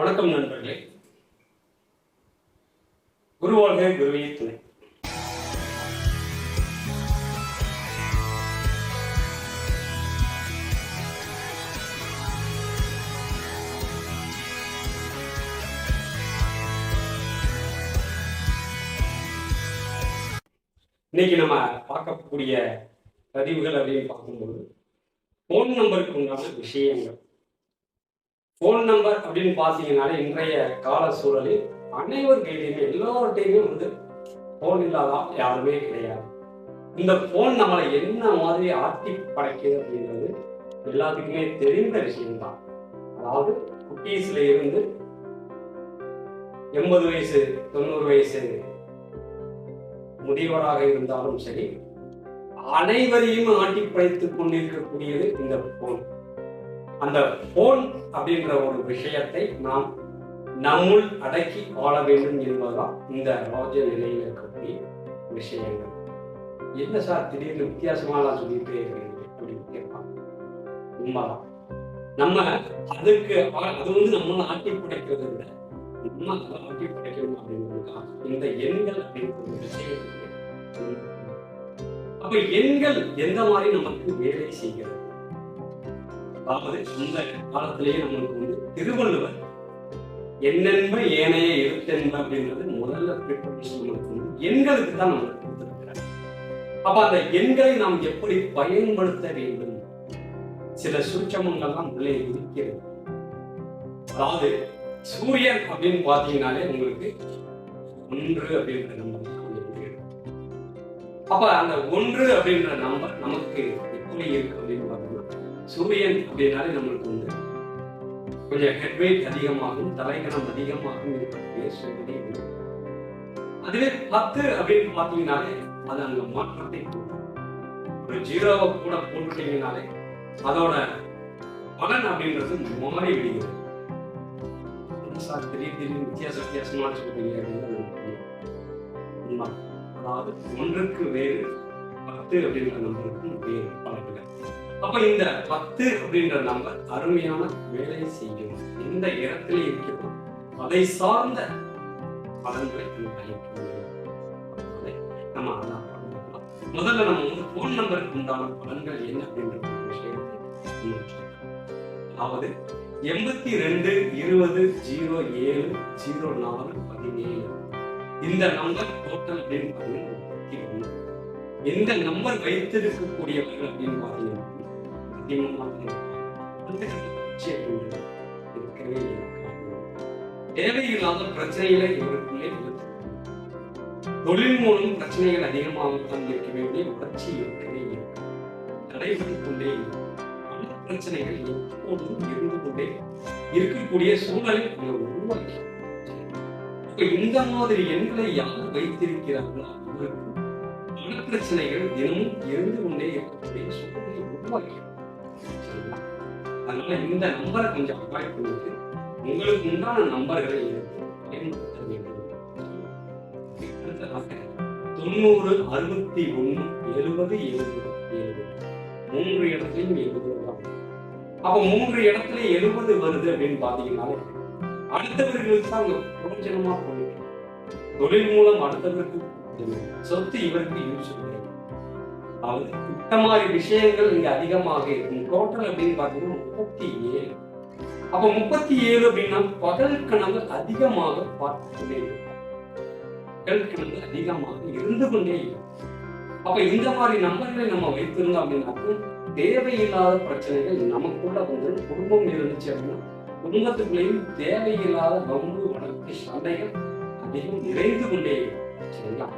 வணக்கம் நண்பர்களே. குருவாக குருவே துணை. இன்னைக்கு நம்ம பார்க்கக்கூடிய பதிவுகள் அப்படின்னு பார்க்கும்போது ஃபோன் நம்பருக்கு உண்டான விஷயங்கள். ஃபோன் நம்பர் அப்படின்னு பார்த்தீங்கன்னாலே இன்றைய கால சூழலில் அனைவர் கையிலையுமே எல்லார்ட்டையுமே வந்து ஃபோன் இல்லாதான் யாருமே கிடையாது. இந்த ஃபோன் நம்மளை என்ன மாதிரி ஆட்டி படைக்குது அப்படின்றது எல்லாத்துக்குமே தெரிந்த விஷயம்தான். அதாவது குட்டீஸ்ல இருந்து எண்பது வயசு தொண்ணூறு வயசு முதியவராக இருந்தாலும் சரி அனைவரையும் ஆட்டி படைத்துக் கொண்டிருக்கக்கூடியது இந்த போன் அந்த போன் அப்படின்ற ஒரு விஷயத்தை நாம் நம்முள் அடக்கி வாழ வேண்டும் என்பதுதான் இந்த ராஜ நிலையில் இருக்கக்கூடிய விஷயங்கள். என்ன சார் திடீர்னு வித்தியாசமாலாம் சொல்லிட்டே இருக்கீங்க அப்படின்னு கேட்பாங்க. உண்மைதான். நம்ம அதுக்கு அது வந்து நம்மள ஆட்டி படைக்கிறது இல்லை. நம்ம அதை ஆட்டி படைக்கணும் அப்படின்றதுக்காக இந்த எண்கள் அப்படின்ற ஒரு விஷயம் அப்ப எண்கள் எந்த மாதிரி நமக்கு வேலை செய்கிறது? அதாவது அந்த காலத்திலேயே நம்மளுக்கு வந்து திருவள்ளுவர் என்னென்ப ஏனைய எழுத்தென்ப அப்படின்றது முதல்ல ப்ரிப்பரேஷன் நம்மளுக்கு வந்து எண்களுக்கு தான் நம்மளுக்கு கொடுத்திருக்கிறார். அப்ப அந்த எண்களை நாம் எப்படி பயன்படுத்த வேண்டும்? சில சூட்சமங்கள்லாம் உள்ளே இருக்கிறது. அதாவது சூரியன் அப்படின்னு பார்த்தீங்கன்னாலே உங்களுக்கு ஒன்று அப்படின்ற நம்பர் அப்ப அந்த ஒன்று அப்படின்ற நம்பர் நமக்கு எப்படி இருக்கு அப்படின்னு சூரியன் அப்படின்னாலே நம்மளுக்கு வந்து கொஞ்சம் ஹெட்வெயிட் அதிகமாகும் தலைகணம் அதிகமாகும் இருக்கக்கூடிய சூழ்நிலை அதுவே பத்து அப்படின்னு பார்த்தீங்கன்னாலே அது அங்க மாற்றத்தை ஒரு ஜீரோவை கூட போட்டுட்டீங்கனாலே அதோட பலன் அப்படின்றது மாறி விடுகிறது. சார் திடீர் திடீர் வித்தியாச வித்தியாசமான சொல்றீங்க அப்படின்னு அதாவது ஒன்றுக்கு வேறு பத்து அப்படின்ற நம்பருக்கு வேறு பலன்கள். அப்ப இந்த பத்து அப்படின்ற நம்பர் அருமையான வேலை செய்யும். எந்த இடத்துல இருக்கிறோம். அதை சார்ந்த பலன்களை நமக்கு அளிக்கும். நம்ம அதான் முதல்ல நம்ம வந்து போன் நம்பருக்கு உண்டான பலன்கள் என்ன அப்படின்ற விஷயத்தை அதாவது எண்பத்தி ரெண்டு இருபது ஜீரோ ஏழு ஜீரோ நாலு பதினேழு. இந்த நம்பர் டோட்டல் அப்படின்னு பார்த்தீங்கன்னா முப்பத்தி ஒன்று இந்த நம்பர் வைத்திருக்கக்கூடியவர்கள் அப்படின்னு பார்த்தீங்கன்னா இருக்கவே இருக்காது தேவையில்லாத பிரச்சனைகளை இவருக்குள்ளே தொழில் மூலம் பிரச்சனைகள் அதிகமாகத்தான் இருக்கவே ஒழிய வளர்ச்சி இருக்கவே இருக்கு. தடைபட்டுக் கொண்டே இருக்கும் பிரச்சனைகள் எப்போதும் இருந்து கொண்டே இருக்கக்கூடிய சூழலை உருவாக்கி இந்த மாதிரி எண்களை யார் வைத்திருக்கிறார்களோ? அவர்களுக்கு பல பிரச்சனைகள் தினமும் இருந்து கொண்டே இருக்கக்கூடிய சூழலை உருவாக்கி சரிங்களா? அதனால இந்த நம்பரை கொஞ்சம் அவாய்ட் பண்ணிட்டு உங்களுக்கு உண்டான நம்பர்களை பயன்படுத்த வேண்டும் அடுத்ததாக தொண்ணூறு அறுபத்தி ஒண்ணு எழுபது எழுபது எழுபது. மூன்று இடத்துலையும் எழுபது தான் அப்ப மூன்று இடத்துல எழுபது வருது அப்படின்னு பாத்தீங்கன்னாலே அடுத்தவர்களுக்கு தான் அங்க பிரயோஜனமா போயிட்டு தொழில் மூலம் அடுத்தவருக்கு சொத்து இவருக்கு யூஸ் கிடையாது அதாவது இந்த மாதிரி விஷயங்கள் இங்க அதிகமாக இருக்கும். டோட்டல் அப்படின்னு பாத்தீங்கன்னா முப்பத்தி ஏழு. அப்ப முப்பத்தி ஏழு அப்படின்னா பகல் கணங்கள் அதிகமாக பார்த்து கொண்டே இருக்கும். பகல் கணங்கள் அதிகமாக இருந்து கொண்டே இருக்கும். அப்ப இந்த மாதிரி நம்பர்களை நம்ம வைத்திருந்தோம் அப்படின்னாக்க தேவையில்லாத பிரச்சனைகள் நமக்குள்ள வந்து குடும்பம் இருந்துச்சு அப்படின்னா குடும்பத்துக்குள்ளேயும் தேவையில்லாத வம்பு வழக்கு சண்டைகள் அதிகம் நிறைந்து கொண்டே இருக்கும். சரிங்களா?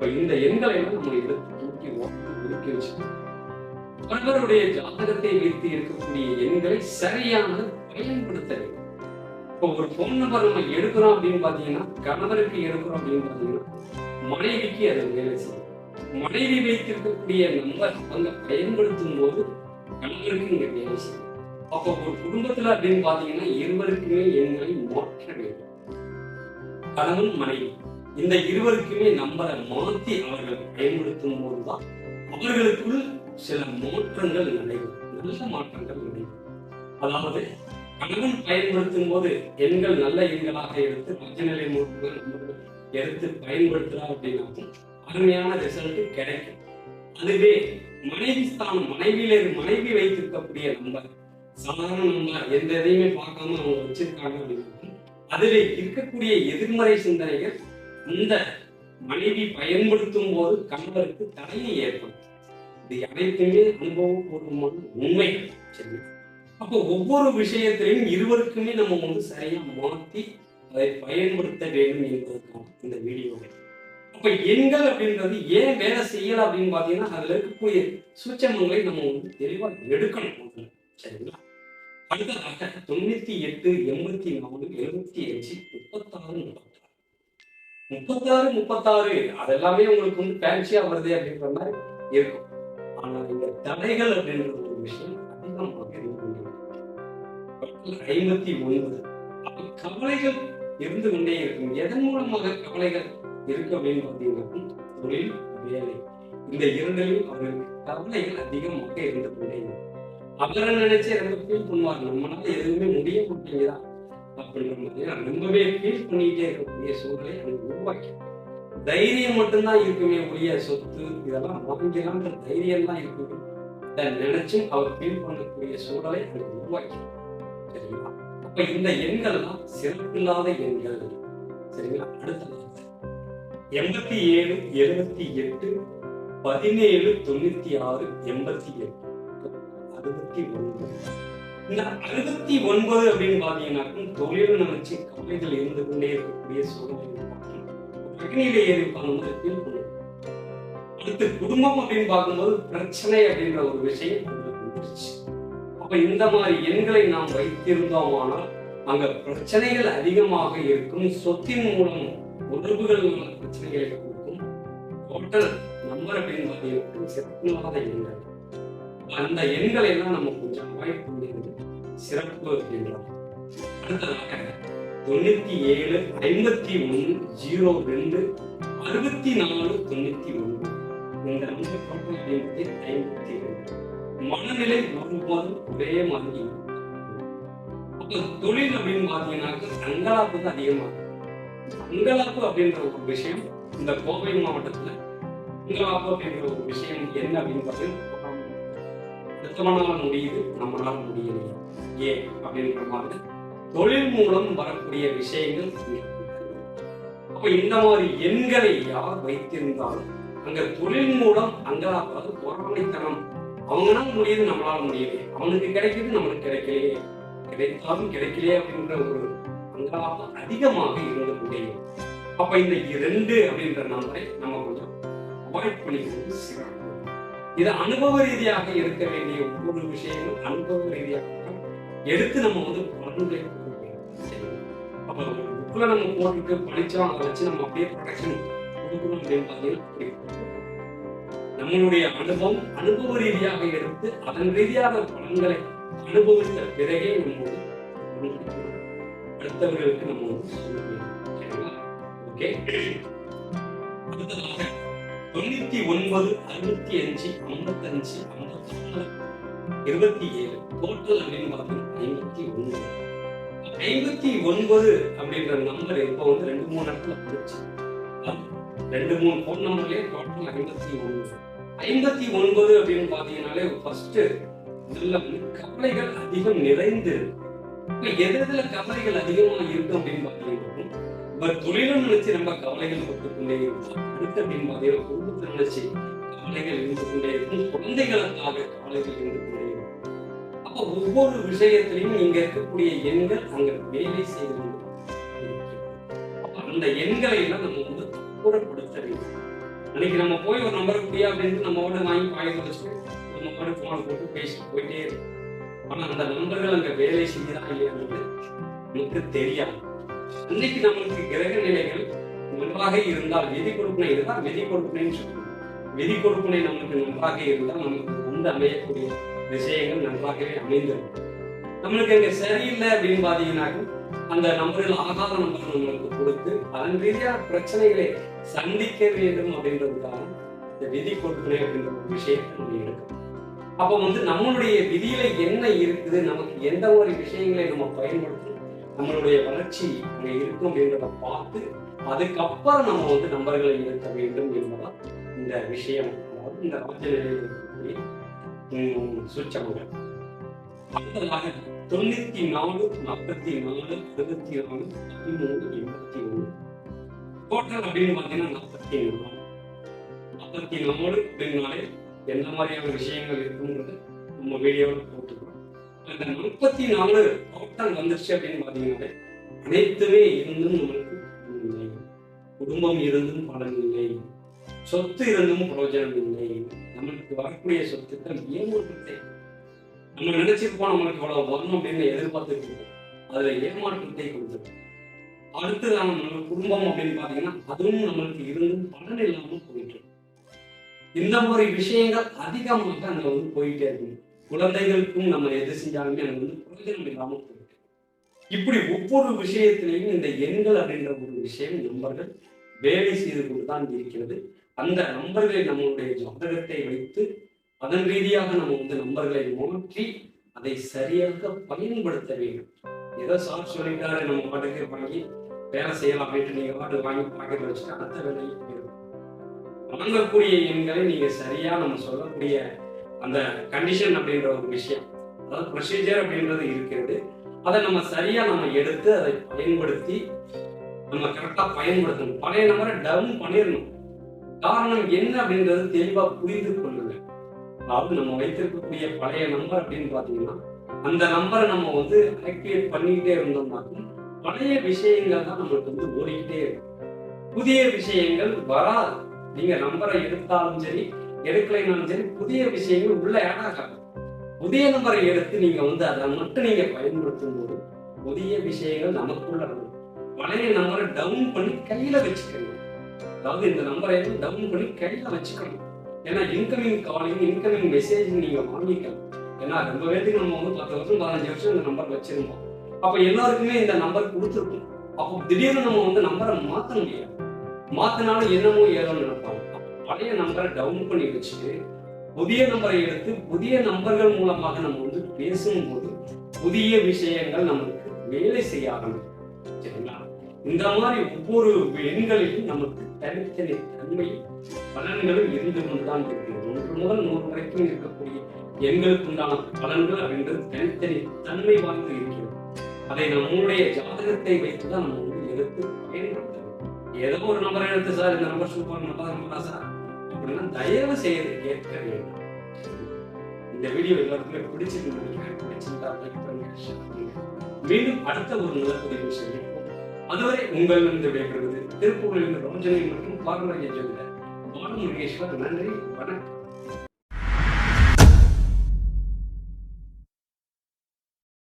இப்ப இந்த எண்களை எல்லாம் நம்ம எடுத்து தூக்கி ஒதுக்கி வச்சுட்டு ஒருவருடைய ஜாதகத்தை வைத்து இருக்கக்கூடிய எண்களை சரியானது பயன்படுத்த வேண்டும். இப்போ ஒரு ஃபோன் நம்பர் நம்ம எடுக்கிறோம் அப்படின்னு பாத்தீங்கன்னா கணவருக்கு எடுக்கிறோம் அப்படின்னு பாத்தீங்கன்னா மனைவிக்கு அது வேலை செய்யும். மனைவி வைத்திருக்கக்கூடிய நம்பர் அங்க பயன்படுத்தும் போது கணவருக்கு இங்க வேலை செய்யும். அப்போ ஒரு குடும்பத்துல அப்படின்னு பாத்தீங்கன்னா இருவருக்குமே எண்களை மாற்ற வேண்டும். கணவன் மனைவி. இந்த இருவருக்குமே நம்பரை மாத்தி அவர்கள் பயன்படுத்தும் போதுதான் அவர்களுக்குள் சில மாற்றங்கள் நடைபெறும். நல்ல மாற்றங்கள் நடைபெறும். அதாவது கணவன் பயன்படுத்தும் போது எண்கள் நல்ல எண்களாக எடுத்து மஞ்சநிலை மூலமாக எடுத்து பயன்படுத்துறா அப்படின்னா அருமையான ரிசல்ட் கிடைக்கும். அதுவே மனைவி ஸ்தானம் மனைவியில மனைவி வைத்திருக்கக்கூடிய நம்பர் சாதாரண நம்பர் எந்த எதையுமே பார்க்காம அவங்க வச்சிருக்காங்க அப்படின்னா அதுல இருக்கக்கூடிய எதிர்மறை சிந்தனைகள் அந்த மனைவி பயன்படுத்தும் போது கணவருக்கு தடையை ஏற்படுத்தும் இது அனைத்துமே அனுபவபூர்வமான உண்மை. சரிங்களா அப்போ ஒவ்வொரு விஷயத்திலையும் இருவருக்குமே நம்ம வந்து சரியா மாற்றி அதை பயன்படுத்த வேண்டும் என்பதற்கான இந்த வீடியோவை அப்ப எண்கள் அப்படின்றது ஏன் வேலை செய்யல அப்படின்னு பாத்தீங்கன்னா அதுல இருக்கக்கூடிய சூச்சமங்களை நம்ம வந்து தெளிவா எடுக்கணும் சரிங்களா? அடுத்ததாக தொண்ணூத்தி எட்டு எண்பத்தி நாலு எழுபத்தி அஞ்சு முப்பத்தி முப்பத்தாறு முப்பத்தாறு அதெல்லாமே உங்களுக்கு வந்து ஃபேன்சியா வருது அப்படின்ற மாதிரி இருக்கும். ஆனா இந்த தடைகள் அப்படின்ற ஒரு விஷயம் அதிகமாக இருந்து ஐம்பத்தி ஒன்பது. அப்ப கவலைகள் இருந்து கொண்டே இருக்கும். எதன் மூலமாக கவலைகள் இருக்கு அப்படின்னு பார்த்தீங்கன்னா தொழில் வேலை. இந்த இரண்டிலும் அவருக்கு கவலைகள் அதிகமாக இருந்து கொண்டே இருக்கும் அவரை நினைச்சு ரொம்ப ஃபீல் பண்ணுவார். நம்மளால எதுவுமே முடிய மாட்டேங்குதா அப்படின்ற ரொம்பவே ஃபீல் பண்ணிக்கிட்டே இருக்கக்கூடிய சூழலை அவங்க உருவாக்கி. தைரியம் மட்டும்தான் இருக்குமே உரிய சொத்து இதெல்லாம் வாங்கிலான்ற தைரியம் தான் இருக்குமே. இதை நினைச்சு அவர் ஃபீல் பண்ணக்கூடிய சூழலை எனக்கு உருவாக்கி. சரிங்களா? அப்ப இந்த எண்கள்லாம் சிறப்பு சிறப்பில்லாத எண்கள். சரிங்களா? அடுத்த எண்பத்தி ஏழு எழுபத்தி எட்டு பதினேழு தொண்ணூத்தி ஆறு எண்பத்தி எட்டு. அறுபத்தி ஒன்று இந்த அறுபத்தி ஒன்பது அப்படின்னு பார்த்தீங்கன்னாக்கும் தொழில் நினைச்சு கவலைகள் இருந்து கொண்டே இருக்கக்கூடிய சூழ்நிலை அக்னியில ஏறி பார்க்கும்போது ஃபீல் பண்ணும் அடுத்து குடும்பம் அப்படின்னு பார்க்கும்போது பிரச்சனை அப்படின்ற ஒரு விஷயம் அப்ப இந்த மாதிரி எண்களை நாம் வைத்திருந்தோமானால் அங்க பிரச்சனைகள் அதிகமாக இருக்கும். சொத்தின் மூலம் உணர்வுகள் பிரச்சனைகளை கொடுக்கும். டோட்டல் நம்பர் அப்படின்னு பார்த்தீங்கன்னா சிறப்பில்லாத எண்கள். அந்த எண்களை எல்லாம் நம்ம கொஞ்சம் அவாய்ட் பண்ணிடுறது சிறப்பு அப்படின்றோம் அடுத்ததாக தொண்ணூத்தி ஏழு ஐம்பத்தி ஒன்று ஜீரோ ரெண்டு அறுபத்தி நாலு தொண்ணூத்தி ஒன்று இந்த நம்பர் டோட்டல் அப்படின்றது ஐம்பத்தி ரெண்டு. மனநிலை ஒருபோதும் ஒரே மாதிரி தொழில் அப்படின்னு பாத்தீங்கன்னாக்க அங்கலாப்பு தான் அதிகமாக அங்கலாப்பு அப்படின்ற ஒரு விஷயம் இந்த கோவை மாவட்டத்துல அங்கலாப்பு அப்படின்ற ஒரு விஷயம் என்ன அப்படின்னு பாத்தீங்கன்னா அடுத்தவனால முடியுது நம்மளால முடியலையே ஏன்? அப்படின்ற மாதிரி தொழில் மூலம் வரக்கூடிய விஷயங்கள் அப்ப இந்த மாதிரி எண்களை யார் வைத்திருந்தாலும் அங்க தொழில் மூலம் அங்க அதாவது பொறாமைத்தனம். அவங்களால முடியுது நம்மளால முடியலையே அவனுக்கு கிடைக்குது நம்மளுக்கு கிடைக்கலையே. கிடைத்தாலும் கிடைக்கலையே அப்படின்ற ஒரு அங்கலாப்பு அதிகமாக இருந்த முடியும் அப்ப இந்த இரண்டு அப்படின்ற நம்பரை நம்ம கொஞ்சம் அவாய்ட் பண்ணிக்கிறது சிறப்பு இது அனுபவ ரீதியாக இருக்க வேண்டிய ஒவ்வொரு விஷயங்களும் அனுபவ ரீதியாக எடுத்து நம்ம வந்து பலன்களை கொடுக்கணும். சரிங்களா? புக்ல நம்ம போட்டுட்டு படிச்சோம் அதை வச்சு நம்ம அப்படியே ப்ரொடக்ஷன் கொடுக்கணும் அப்படின்னு பார்த்தீங்கன்னா நம்மளுடைய அனுபவம் அனுபவ ரீதியாக எடுத்து அதன் ரீதியாக பலன்களை அனுபவித்த பிறகே நம்ம அடுத்தவர்களுக்கு நம்ம வந்து சொல்ல வேண்டும். சரிங்களா ஓகே அடுத்ததாக தொண்ணூத்தி ஒன்பது அறுபத்தி அஞ்சு ஐம்பத்தஞ்சு ஐம்பத்தி ஒன்று இருபத்தி ஏழு டோட்டல் அப்படின்னு பார்த்தீங்கன்னா ஐம்பத்தி ஒன்பது ஐம்பத்தி ஒன்பது அப்படின்ற நம்பர் இப்போ வந்து ரெண்டு மூணு இடத்துல போச்சு ரெண்டு மூணு ஃபோன் நம்பர்லயே டோட்டல் ஐம்பத்தி ஒன்பது ஐம்பத்தி ஒன்பது அப்படின்னு பார்த்தீங்கன்னாலே ஃபர்ஸ்ட் இதுல வந்து கவலைகள் அதிகம் நிறைந்து இருக்கு. எது எதுல கவலைகள் அதிகமா இருக்கு அப்படின்னு பார்த்தீங்கன்னா பட் தொழிலும் நினைச்சு நம்ம கவலைகள் பட்டுக்கொண்டே இருக்கும் அடுத்து அப்படின்னு குடும்பத்தை நினைச்சு கவலைகள் இருந்து கொண்டே இருக்கும். குழந்தைகளுக்காக கவலைகள் இருந்து கொண்டே இருக்கும். அப்ப ஒவ்வொரு விஷயத்திலையும் இங்க இருக்கக்கூடிய எண்கள் அங்க வேலை செய்து கொண்டு அந்த எண்களை எல்லாம் நம்ம வந்து அப்புறப்படுத்த வேண்டும். அன்னைக்கு நம்ம போய் ஒரு நம்பர் முடியா அப்படின்னு நம்ம ஓட வாங்கி பாயிண்ட் வச்சுட்டு நம்ம ஓட போன் போட்டு பேசிட்டு போயிட்டே இருக்கும் ஆனா அந்த நண்பர்கள் அங்க வேலை செய்யுதா இல்லையான்றது நமக்கு தெரியாது. அன்னைக்கு நம்மளுக்கு கிரக நிலைகள் நன்றாக இருந்தால் விதி கொடுப்பினை இருந்தால் விதி கொடுப்பினைன்னு சொல்லுவோம் விதி கொடுப்பினை நமக்கு நன்றாக இருந்தால் நமக்கு வந்து அமையக்கூடிய விஷயங்கள் நன்றாகவே அமைந்திருக்கும். நம்மளுக்கு அங்க சரியில்லை அப்படின்னு பாத்தீங்கன்னாக்கும் அந்த நம்பரில் ஆகாத நம்பர் நம்மளுக்கு கொடுத்து அதன் ரீதியாக பிரச்சனைகளை சந்திக்க வேண்டும் அப்படின்றதுக்காக இந்த விதி கொடுப்பினை அப்படின்ற ஒரு விஷயத்தை நம்ம எடுக்கணும் அப்ப வந்து நம்மளுடைய விதியில என்ன இருக்குது நமக்கு எந்த மாதிரி விஷயங்களை நம்ம பயன்படுத்தணும் நம்மளுடைய வளர்ச்சி அங்கே இருக்கும் அப்படின்றத பார்த்து அதுக்கப்புறம் நம்ம வந்து நம்பர்களை இருக்க வேண்டும் என்பதான் இந்த விஷயம். அதாவது இந்த ராஜநிலையில் இருக்கக்கூடிய அடுத்ததாக தொண்ணூத்தி நாலு நாற்பத்தி நாலு அறுபத்தி நாலு பதிமூணு எண்பத்தி ஒண்ணு டோட்டல் அப்படின்னு பார்த்தீங்கன்னா நாற்பத்தி நாலு. நாற்பத்தி நாலு அப்படின்னாலே எந்த மாதிரியான விஷயங்கள் இருக்குங்கிறது நம்ம வீடியோவில் போட்டு அந்த நாற்பத்தி நாலு அவுட்டம் வந்துருச்சு அப்படின்னு பார்த்தீங்கன்னா அனைத்துமே இருந்தும் நம்மளுக்கு இல்லை. குடும்பம் இருந்தும் பலன் இல்லை. சொத்து இருந்தும் பிரயோஜனம் இல்லை. நம்மளுக்கு வரக்கூடிய சொத்துக்கள் ஏமாற்றத்தை நம்ம நினைச்சிருப்போம் நம்மளுக்கு இவ்வளவு வரணும் அப்படின்னு எதிர்பார்த்துருக்கோம் அதுல ஏமாற்றத்தை கொடுத்துரும். அடுத்தது நம்ம குடும்பம் அப்படின்னு பாத்தீங்கன்னா அதுவும் நம்மளுக்கு இருந்தும் பலன் இல்லாமல் போயிட்டு இந்த மாதிரி விஷயங்கள் அதிகமாக அங்க வந்து போயிட்டே இருக்கு. குழந்தைகளுக்கும் நம்ம எது செஞ்சாலுமே அங்க வந்து பிரயோஜனம் இல்லாமல் போயிருக்கு இப்படி ஒவ்வொரு விஷயத்திலையும் இந்த எண்கள் அப்படின்ற ஒரு விஷயம் நம்பர்கள் வேலை செய்து கொண்டுதான் இருக்கிறது. அந்த நம்பர்களை நம்மளுடைய ஜாதகத்தை வைத்து அதன் ரீதியாக நம்ம வந்து நம்பர்களை மாற்றி அதை சரியாக பயன்படுத்த வேண்டும். ஏதோ சார் சொல்லிட்டாரு நம்ம பாட்டுக்கு வாங்கி வேலை செய்யலாம் அப்படின்ட்டு நீங்க பாட்டு வாங்கி பாக்கெட்ல வச்சுட்டு அடுத்த வேலை போயிடும் வாங்கக்கூடிய எண்களை நீங்க சரியா நம்ம சொல்லக்கூடிய அந்த கண்டிஷன் அப்படின்ற ஒரு விஷயம். அதாவது ப்ரொசீஜர் அப்படின்றது இருக்கிறது. அதை நம்ம சரியா நம்ம எடுத்து அதை பயன்படுத்தி நம்ம கரெக்டா பயன்படுத்தணும். பழைய நம்பரை டவுன் பண்ணிடணும். காரணம் என்ன அப்படின்றது தெளிவா புரிந்து கொள்ளுங்க. அதாவது நம்ம வைத்திருக்கக்கூடிய பழைய நம்பர் அப்படின்னு பாத்தீங்கன்னா அந்த நம்பரை நம்ம வந்து ஆக்டிவேட் பண்ணிக்கிட்டே இருந்தோம்னாக்கும் பழைய விஷயங்கள் தான் நம்மளுக்கு வந்து ஓடிக்கிட்டே இருக்கும். புதிய விஷயங்கள் வராது. நீங்க நம்பரை எடுத்தாலும் சரி எடுக்கலைனாலும் சரி புதிய விஷயங்கள் உள்ள ஆட் ஆகாது புதிய நம்பரை எடுத்து நீங்க வந்து அதை மட்டும் நீங்க பயன்படுத்தும் போது புதிய விஷயங்கள் நமக்குள்ள வரும். பழைய நம்பரை டவுன் பண்ணி கையில வச்சுக்கணும். அதாவது இந்த நம்பரை டவுன் பண்ணி கையில வச்சுக்கணும். ஏன்னா இன்கமிங் காலிங் இன்கமிங் மெசேஜ் நீங்க வாங்கிக்கலாம். ஏன்னா ரொம்ப பேருக்கு நம்ம வந்து பத்து வருஷம் பதினஞ்சு வருஷம் இந்த நம்பர் வச்சிருந்தோம். அப்ப எல்லாருக்குமே இந்த நம்பர் கொடுத்துருக்கும். அப்போ திடீர்னு நம்ம வந்து நம்பரை மாத்த முடியாது. மாத்தினாலும் என்னமோ ஏதோ நினைப்பாங்க பழைய நம்பரை டவுன் பண்ணி வச்சுட்டு புதிய நம்பரை எடுத்து புதிய நம்பர்கள் மூலமாக நம்ம வந்து பேசும்போது புதிய விஷயங்கள் நமக்கு வேலை செய்ய ஆரம்பிக்கும். சரிங்களா? இந்த மாதிரி ஒவ்வொரு எண்களிலும் நமக்கு தனித்தனி தன்மை பலன்களும் இருந்து கொண்டுதான் இருக்கிறது. ஒன்று முதல் நூறு வரைக்கும் இருக்கக்கூடிய எண்களுக்கு உண்டான பலன்கள் அப்படின்றது தனித்தனி தன்மை வாய்ந்து இருக்கிறது. அதை நம்முடைய ஜாதகத்தை வைத்துதான் நம்ம வந்து எடுத்து பயன்படுத்தணும். ஏதோ ஒரு நம்பரை எடுத்து சார் இந்த நம்பர் சூப்பர் நம்பர் நம்பரா சார். அப்படின்னா தயவு செய்து கேட்க வேண்டும். இந்த வீடியோ எல்லாருக்குமே பிடிச்சிருக்கு நினைக்கிறேன். பிடிச்சிருந்தா லைக் பண்ணுங்க, மீண்டும் அடுத்த ஒரு நல்ல பதிவு சந்திப்போம் அதுவரை உங்களிடம் விடைபெறுவது திருப்பூரில் இருந்து ரோஜனை மற்றும் பாரம்பரிய ஜோதிடர் பாலு முருகேஸ்வர் நன்றி வணக்கம்.